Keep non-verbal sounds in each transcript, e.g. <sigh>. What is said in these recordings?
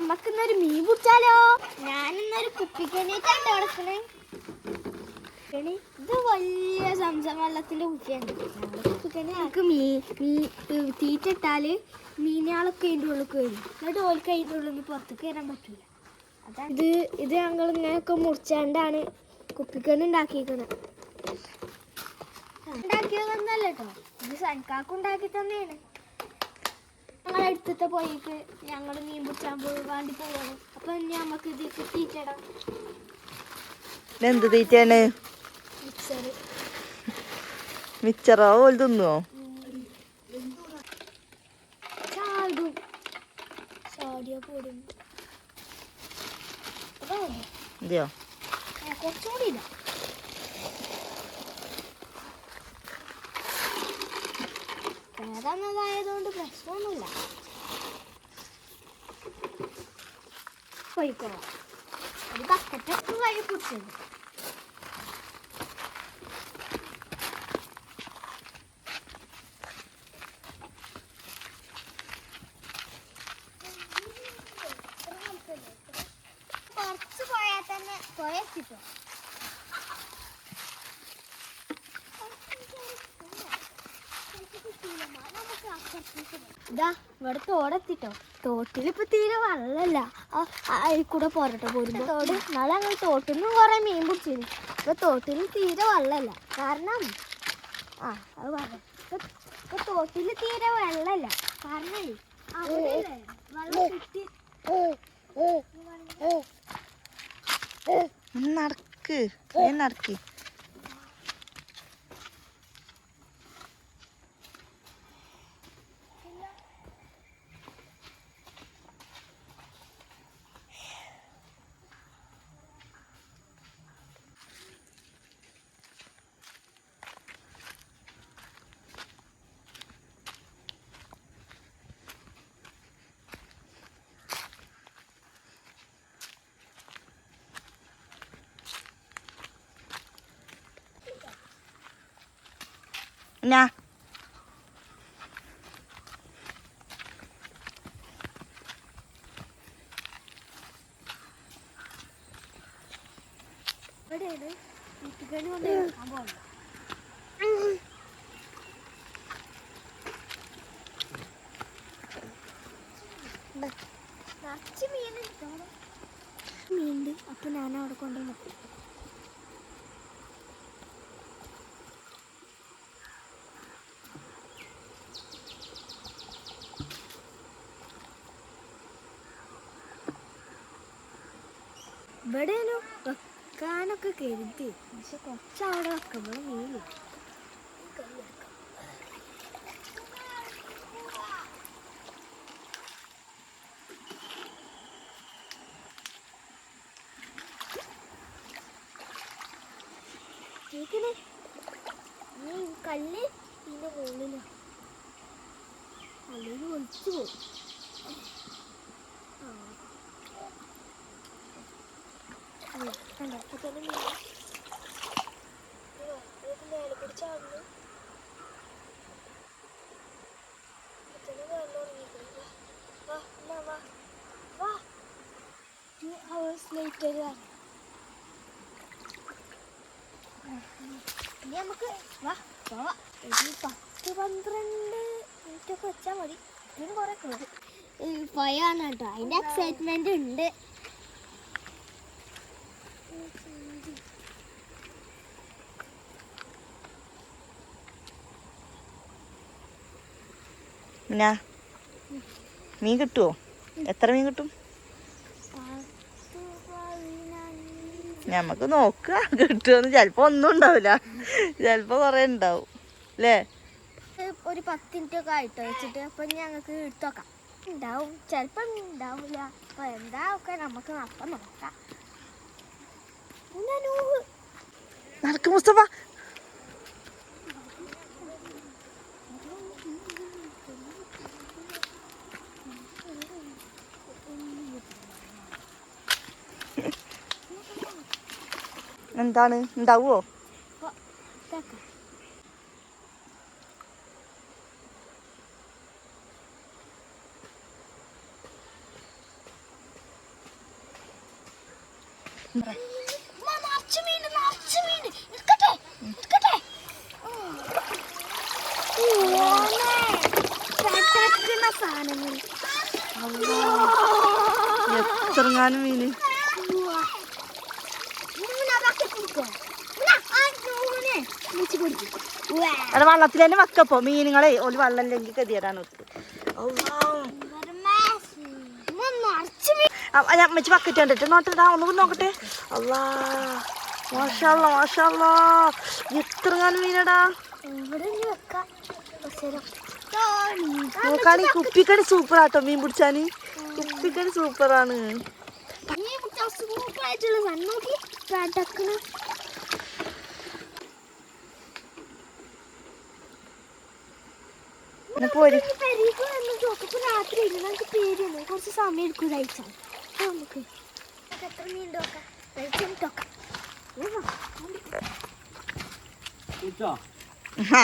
നമുക്കിന്നൊരു മീൻ പിടിച്ചാലോ ഞാനിന്നൊരു കുപ്പിക്കണിട്ടാണ് കിടക്കണേ കണി ഇത് വലിയ സംസം വെള്ളത്തിന്റെ കുപ്പിയാണ്. കുപ്പിക്കണി നമുക്ക് മീൻ മീൻ തീറ്റ ഇട്ടാൽ മീനുകളൊക്കെ അതിന്റെ ഉള്ളിൽ വരും. എന്നിട്ട് ഓൽക്ക് അതിന്റെ ഉള്ളിൽ നിന്ന് പുറത്തേക്ക് വരാൻ പറ്റില്ല അതാണ്. ഇത് ഇത് ഞങ്ങൾ ഇങ്ങനെയൊക്കെ മുറിച്ചാണ്ടാണ് കുപ്പിക്കണി ഉണ്ടാക്കിയിരിക്കുന്നത് ഉണ്ടാക്കിയതൊന്നല്ല കേട്ടോ. ഇത് സൻകാക്ക് ഉണ്ടാക്കി തന്നെയാണ്. ഞങ്ങൾ അടുത്തത്തെ പോയിക്ക് ഞങ്ങൾ മീൻ പിടിച്ചാൻ പോയി വേണ്ടി പോവാണ്. അപ്പൊ ഇനി നമുക്ക് ഇത് തീറ്റടാം എന്ത് തീറ്റയാണ്? മിക്സർ മിച്ചറോ? ഓൽ തിന്നുവോ. ഇതെയോ? കുറച്ചുകൂടി വേദനതായതുകൊണ്ട് പ്രശ്നമൊന്നുമില്ല. പോയിക്കോളാം. ഒരു ബക്കറ്റൊക്കെ വഴി പിടിച്ചത്. കുറച്ച് പോയാൽ തന്നെ ഇതാ ഇവിടെ തോടെത്തിട്ടോ. തോട്ടിലിപ്പോ തീരെ വെള്ളമല്ല. അതിൽ കൂടെ പോരട്ടോ പോരുമ്പോ. തോട്. നാളെ ഞങ്ങൾ തോട്ടിൽ നിന്നും കുറെ മീൻ പിടിച്ചിരുന്നു ഇപ്പൊ തോട്ടിൽ തീരെ വെള്ളമല്ല. കാരണം ആ അത് പറഞ്ഞു. ഇപ്പൊ തോട്ടിൽ തീരെ വെള്ളമല്ല. കാരണം അവിടെ വെള്ളം കിട്ടി. നടക്ക്. നടക്ക്. നിറച്ച് മീനുണ്ട്. അപ്പൊ ഞാൻ അവിടെ കൊണ്ട് ഇവിടെയാണ് വെക്കാനൊക്കെ കരുതി. പക്ഷെ കുറച്ച് അവിടെ വെക്കുമ്പോൾ മീനില്ല കേക്കണേ ഈ കല്ല് ഇതിന്റെ മുകളിലാണ് അല്ലെങ്കിൽ ഒളിച്ചു പോകും ആ അല്ല, കണ്ടോ? ഇപ്പൊ തന്നെ മീൻ. ഇതാ, ഇത് മേലെ കൂടി ചാടുന്നു. ഇപ്പൊ തന്നെ വെള്ളം ഇറങ്ങിയിരിക്കുന്നു. വാ, വാ, ഉമ്മ, വാ. വാ. Two hours later ആണ്. ഇനി നമുക്ക് വാ പോവാ ഒരു പത്ത് പന്ത്രണ്ട് മിനിറ്റൊക്കെ വെച്ചാൽ മതി ഇതിന് കുറെ കയറും ആണ് കേട്ടോ അതിന്റെ എക്സൈറ്റ്മെന്റ് ഉണ്ട് ഞാ മീൻ കിട്ടുവോ? എത്ര മീൻ കിട്ടും? നമുക്ക് നോക്ക നോക്കുക കിട്ടുമെന്ന് ചിലപ്പോ ഒന്നും ഉണ്ടാവില്ല ചിലപ്പോ കൊറേ ഉണ്ടാവും. അല്ലേ ഒരു പത്ത് മിനിറ്റ് ഒക്കെ ആയിട്ട് വെച്ചിട്ട്. അപ്പൊ ഞങ്ങൾക്ക് എടുത്തോക്കാം ഉണ്ടാവും. ചിലപ്പം ഉണ്ടാവില്ല അപ്പൊ എന്താ ഒക്കെ നമുക്ക് അപ്പം നോക്കാം. നടക്ക് മുസ്തഫ. എന്താണ്? ഉണ്ടാവുമോ Right. സാധനങ്ങൾ. എത്രങ്ങാനും മീന് അവിടെ വള്ളത്തിൽ തന്നെ വെക്കപ്പോ മീനുകളെ ഒരു വെള്ളം ഇല്ലെങ്കിൽ ഒത്ത് ഞാൻ അമ്മച്ചി ബക്കറ്റ് കണ്ടിട്ട് നോട്ടടാ ഒന്ന് നോക്കട്ടെ? അല്ലാ മാഷാള്ള എത്ര എത്രങ്ങാനും മീനടാ നോക്കാണി കുപ്പിക്കടി സൂപ്പർ ആട്ടോ മീൻ പിടിച്ചാന്. കുപ്പിക്കടി സൂപ്പറാണ്. ആണ് ഹാ പോരി. രാത്രി പേടിയാണ് കുറച്ച് സമയം എടുക്കും കഴിച്ചാൽ നമുക്ക് എത്ര മീൻ നോക്കാം കഴിച്ചാൽ നോക്കാം ആ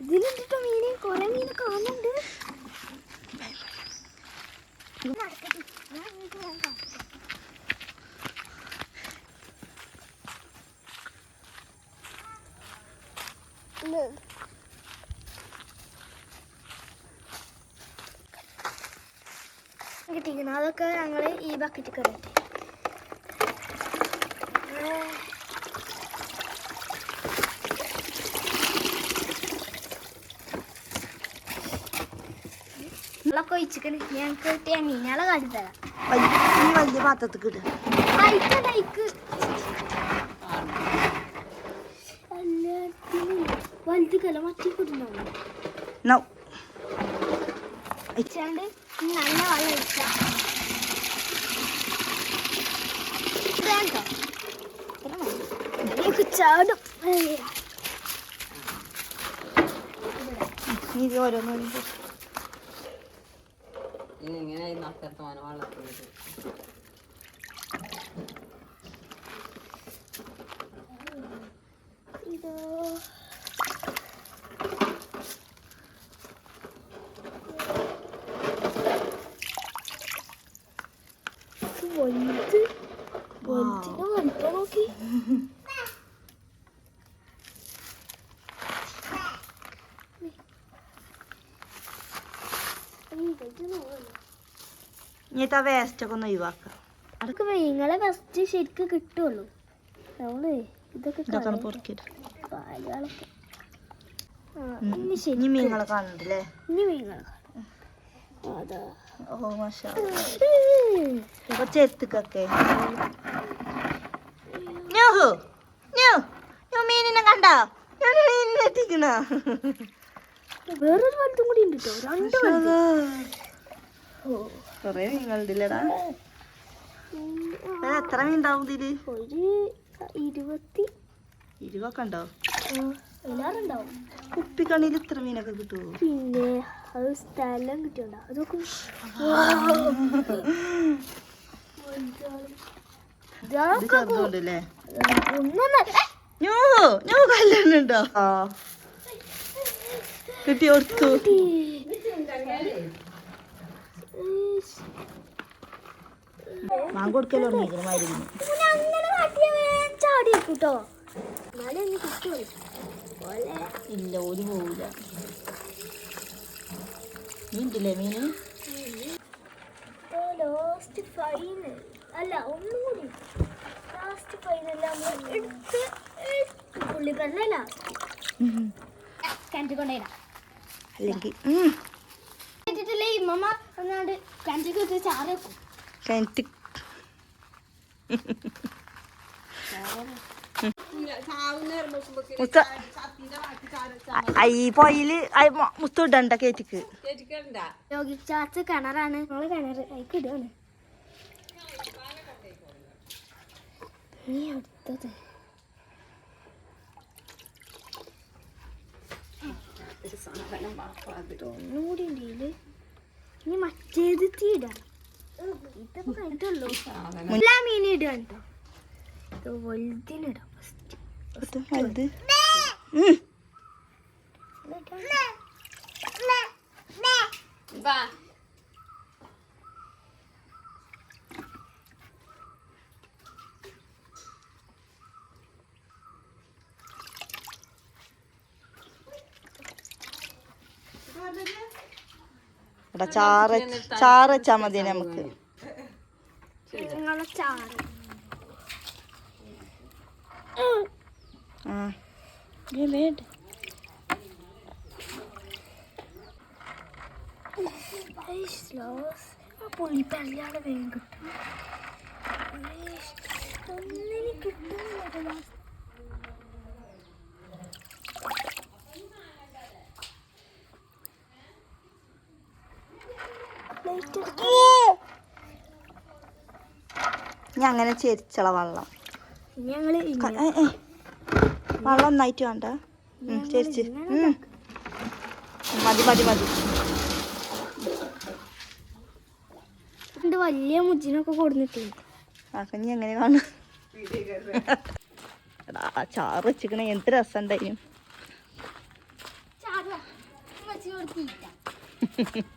ഇതിലുണ്ടിട്ടോ മീന് കൊറേ മീന് കാണുന്നുണ്ട് നടക്കട്ടെ. കിട്ടിയിരിക്കണം അതൊക്കെ ഞങ്ങൾ ഈ ബക്കറ്റ് കയറട്ടെ വെള്ളമൊക്കെ ഒഴിച്ചിക്കണ് ഞങ്ങൾക്ക് കിട്ടിയ കാണിച്ചു കാട്ടിത്തരാം ഈ വലിയ ഇട്. നല്ല വെള്ളം ഒഴിച്ച ചാടും. ഇത് ഓരോന്നും ഇങ്ങനെ നക്കത്തോനെ വള്ളത്തിൽ ഇതോ ഇത് വലുത് വലുതിന്റെ വലിപ്പം നോക്കി ഇങ്ങനത്തെ വേസ്റ്റ് ഒക്കെ ഒന്ന് അതൊക്കെ മീങ്ങളെ ഫസ്റ്റ് ശരിക്ക് കിട്ടുള്ളൂ. നമ്മൾ ഇതൊക്കെ ഇനി മീനുകളെ കാണണ്ടല്ലേ ഇനി മീനുകളെ ഓ മാഷാ. കുറച്ച് എത്തുക്കൊക്കെ മീനിനെ കണ്ടോ? ഞാൻ മീനിനെ എത്തിക്കണ. വേറൊരു വലുതും കൂടി ഉണ്ട് കേട്ടോ രണ്ട് കൊറേ മീനുകളുണ്ടല്ലേടാ എത്ര മീൻ ഉണ്ടാവും ഇതിൽ? ഒരു ഇരുപത്തി ഇരുപൊക്കെ ഉണ്ടോ? എല്ലാറുണ്ടാവും കുപ്പിക്കണ്ണിയിൽ ഇത്ര മീനൊക്കെ കിട്ടുമോ പിന്നെ അത് സ്ഥലം കിട്ടിയുണ്ടോ. അതൊക്കെ ഇത് ചെറുതുണ്ടല്ലേ? കേട്ടോ ഓർത്തു ഒന്ന് കിട്ടുള്ളൂ പോലെ ഇല്ല ഒരു പോവില്ല മീനില്ലേ മീന്? ലാസ്റ്റ് ഫൈനൽ അല്ല ഒന്നും കൂടി. ലാസ്റ്റ് ഫൈനൽ നമ്മൾ എടുത്ത് പുള്ളിക്കല്ല ലാസ്റ്റ് കിണറ്റിൽ കൊണ്ടേടാ അല്ലെങ്കിൽ കിണറ്റ് മുത്ത ഈ പൊയിൽ മുത്ത ഇടണ്ട കേറ്റിക്ക്. യോഗിച്ചാച്ച കിണറാണ്. നമ്മൾ കിണർ അതിക്ക് ഇടുകയാണ് നീ അടുത്തത് ഒന്നുകൂടി ഉണ്ട് ഇനി മറ്റേത് തീ ഇടാം. ഇതിപ്പോ കഴിഞ്ഞിട്ടുള്ളൂ എല്ലാ മീനും ഇടാൻ കേട്ടോ. വലുതിനിടാം ഫസ്റ്റ് വലുത്. എടാ ചാറ് ചാറ് വെച്ചാൽ മതി നമുക്ക്? ആ. പുളിപ്പല്ലാതെ വേഗം കിട്ടും ഞാൻ അങ്ങനെ ചെരിച്ചള വെള്ളം. വെള്ളം ഒന്നായിട്ട് വേണ്ട. ചേച്ചി ചെരിച്ച്. മതി മതി മതി. വലിയ മുജിനൊക്കെ കൊടുത്തിട്ടേ നീ എങ്ങനെ കാണും? ചാറ് വെച്ചിക്കണേ എന്ത് രസം ഉണ്ടായിരുന്നു <laughs>